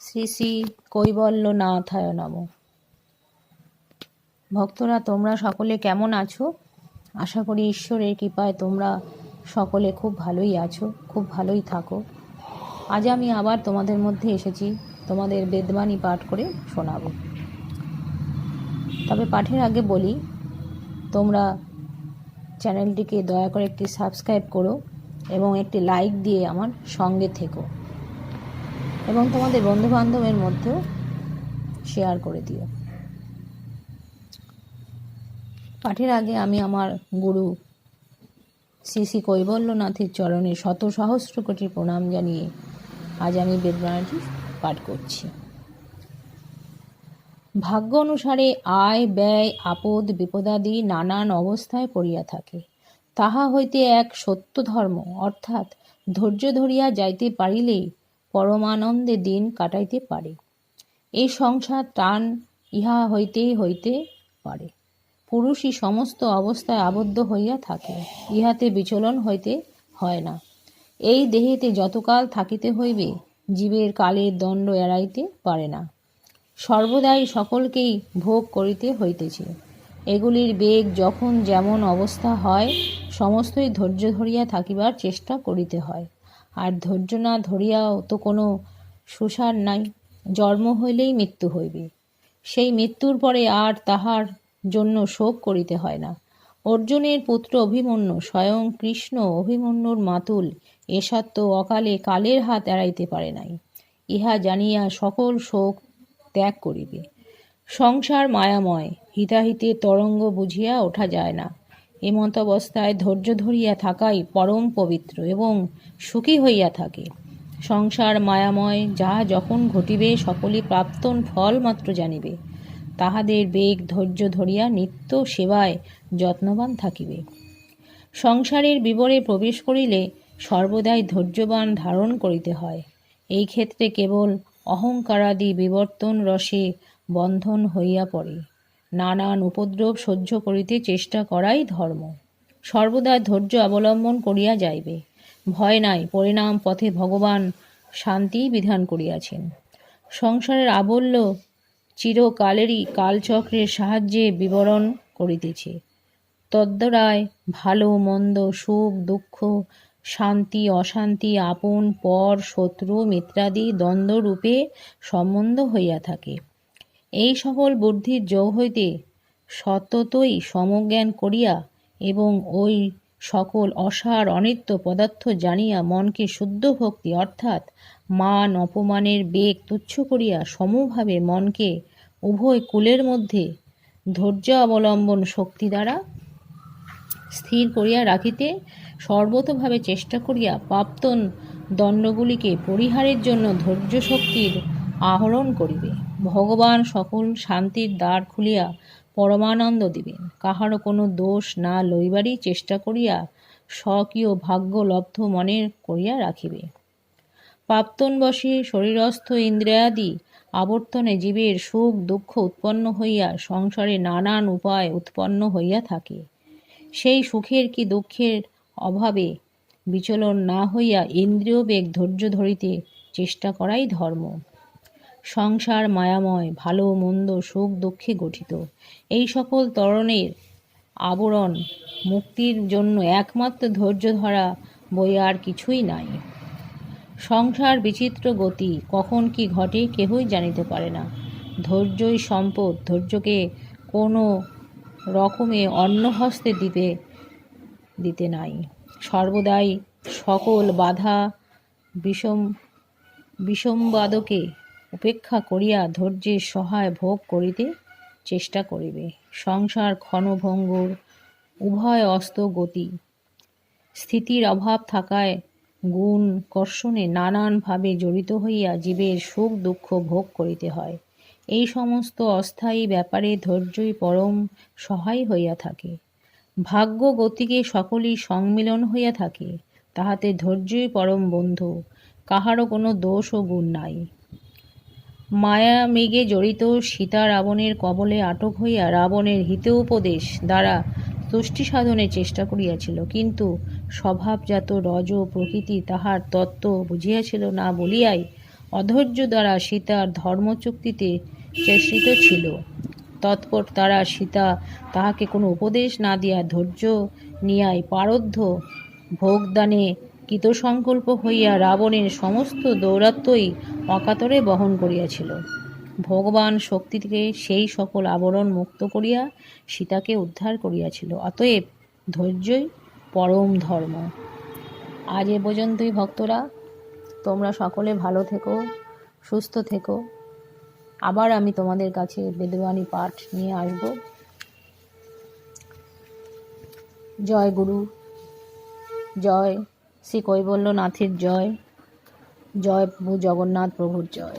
শ্রী শ্রী কৈবল্য নাথায় নম। ভক্তরা, তোমরা সকলে কেমন আছো? আশা করি ঈশ্বরের কৃপায় তোমরা সকলে খুব ভালোই আছো, খুব ভালোই থাকো। আজ আমি আবার তোমাদের মধ্যে এসেছি, তোমাদের বেদবাণী পাঠ করে শোনাবো। তবে পাঠের আগে বলি, তোমরা চ্যানেলটিকে দয়া করে একটি সাবস্ক্রাইব করো এবং একটি লাইক দিয়ে আমার সঙ্গে থেকো। এবং তোমাদের বন্ধুবান্ধবের মধ্যেও শেয়ার করে দিও। পাঠের আগে আমি আমার গুরু শ্রী শ্রী কৈবল্যনাথের চরণে শত সহস্র কোটি প্রণাম জানিয়ে আজ আমি বেদবাণীটি পাঠ করছি। ভাগ্য অনুসারে আয়, ব্যয়, আপদ বিপদাদি নানান অবস্থায় পড়িয়া থাকে। তাহা হইতে এক সত্য ধর্ম, অর্থাৎ ধৈর্য ধরিয়া যাইতে পারিলেই পরমানন্দে দিন কাটাইতে পারে। এই সংসার টান ইহা হইতেই হইতে পারে। পুরুষই সমস্ত অবস্থায় আবদ্ধ হইয়া থাকে, ইহাতে বিচলন হইতে হয় না। এই দেহেতে যতকাল থাকিতে হইবে, জীবের কালের দণ্ড এড়াইতে পারে না। সর্বদাই সকলকেই ভোগ করিতে হইতেছে। এগুলির বেগ যখন যেমন অবস্থা হয়, সমস্তই ধৈর্য ধরিয়া থাকিবার চেষ্টা করিতে হয়। আর ধৈর্য না ধরিয়াও তো কোনো সুসার নাই। জন্ম হইলেই মৃত্যু হইবে। সেই মৃত্যুর পরে আর তাহার জন্য শোক করিতে হয় না। অর্জুনের পুত্র অভিমন্যু স্বয়ং কৃষ্ণ অভিমন্যুর মাতুল এসত্য অকালে কালের হাত এড়াইতে পারে নাই। ইহা জানিয়া সকল শোক ত্যাগ করিবে। সংসার মায়াময়, হিতাহিতে তরঙ্গ বুঝিয়া ওঠা যায় না। এমত অবস্থায় ধৈর্য ধরিয়া থাকাই পরম পবিত্র এবং সুখী হইয়া থাকে। সংসার মায়াময় যাহা যখন ঘটিবে সকলে প্রাপ্তন ফল মাত্র জানিবে। তাহাদের বেগ ধৈর্য ধরিয়া নিত্য সেবায় যত্নবান থাকিবে। সংসারের বিবরে প্রবেশ করিলে সর্বদাই ধৈর্যবান ধারণ করিতে হয়। এই ক্ষেত্রে কেবল অহংকারাদি বিবর্তন রসে বন্ধন হইয়া পড়ে। নানান উপদ্রব সহ্য করিতে চেষ্টা করাই ধর্ম। সর্বদা ধৈর্য অবলম্বন করিয়া যাইবে। ভয় নাই, পরিণাম পথে ভগবান শান্তি বিধান করিয়াছেন। সংসারের আবল্য চিরকালেরই কালচক্রের সাহায্যে বিবরণ করিতেছে। তদ্দরায় ভালো, মন্দ, সুখ, দুঃখ, শান্তি, অশান্তি, আপন, পর, শত্রু, মিত্রাদি দ্বন্দ্বরূপে সম্বন্ধ হইয়া থাকে। এই সকল বুদ্ধির যোগ হইতে সততই সমজ্ঞান করিয়া এবং ওই সকল অসার অনিত্য পদার্থ জানিয়া মনকে শুদ্ধ ভক্তি অর্থাৎ মান অপমানের বেগ তুচ্ছ করিয়া সমভাবে মনকে উভয় কুলের মধ্যে ধৈর্য অবলম্বন শক্তি দ্বারা স্থির করিয়া রাখিতে সর্বতভাবে চেষ্টা করিয়া প্রাপ্তন দণ্ডগুলিকে পরিহারের জন্য ধৈর্য শক্তির আহরণ করিবে। ভগবান সকল শান্তির দ্বার খুলিয়া পরমানন্দ দিবেন। কাহারও কোনো দোষ না লইবারই চেষ্টা করিয়া স্বকীয় ভাগ্য লব্ধ মনের করিয়া রাখিবে। প্রাপ্তনবশে শরীরস্থ ইন্দ্রিয়াদি আবর্তনে জীবের সুখ, দুঃখ উৎপন্ন হইয়া সংসারে নানান উপায় উৎপন্ন হইয়া থাকে। সেই সুখের কি দুঃখের অভাবে বিচলন না হইয়া ইন্দ্রিয় বেগ ধৈর্য ধরিতে চেষ্টা করাই ধর্ম। সংসার মায়াময়, ভালো মন্দ, সুখ দুঃখে গঠিত। এই সকল তরণের আবরণ মুক্তির জন্য একমাত্র ধৈর্য ধরা বই আর কিছুই নাই। সংসার বিচিত্র গতি কখন কি ঘটে কেহই জানিতে পারে না। ধৈর্যই সম্পদ, ধৈর্যকে কোনো রকমে অন্য হস্তে দিতে দিতে নাই। সর্বদাই সকল বাধা বিষম, বিষমবাদকে উপেক্ষা করিয়া ধৈর্যের সহায় ভোগ করিতে চেষ্টা করিবে। সংসার ক্ষণভঙ্গুর উভয় অস্ত গতি। স্থিতির অভাব থাকায় গুণ কর্ষণে নানানভাবে জড়িত হইয়া জীবের সুখ দুঃখ ভোগ করিতে হয়। এই সমস্ত অস্থায়ী ব্যাপারে ধৈর্যই পরম সহায় হইয়া থাকে। ভাগ্য গতিকে সকলই সংমিলন হইয়া থাকে। তাহাতে ধৈর্যই পরম বন্ধু। কাহারও কোনো দোষ ও গুণ নাই। মায়া মৃগে জড়িত সীতা রাবণের কবলে আটক হইয়া রাবণের হিত উপদেশ দ্বারা তুষ্টি সাধনের চেষ্টা করিয়াছিল। কিন্তু স্বভাবজাত রজ প্রকৃতি তাহার তত্ত্ব বুঝিয়াছিল না বলিয়াই অধৈর্য দ্বারা সীতার ধর্মচুক্তিতে চেষ্টিত ছিল। তৎপর তারা সীতা তাহাকে কোনো উপদেশ না দিয়া ধৈর্য নিয়াই পারদ্ধ ভোগদানে কৃতসংকল্প হইয়া রাবণের সমস্ত দৌরাত্মই অকাতরে বহন করিয়াছিল। ভগবান শক্তিকে সেই সকল আবরণ মুক্ত করিয়া সীতাকে উদ্ধার করিয়াছিল। অতএব ধৈর্যই পরম ধর্ম। আজ এ পর্যন্তই ভক্তরা। তোমরা সকলে ভালো থেকো, সুস্থ থেকো। আবার আমি তোমাদের কাছে বেদবাণী পাঠ নিয়ে আসব। জয় গুরু, জয় শ্রী কৈবল্যনাথের জয়। জয় প্রভু জগন্নাথ প্রভুর জয়।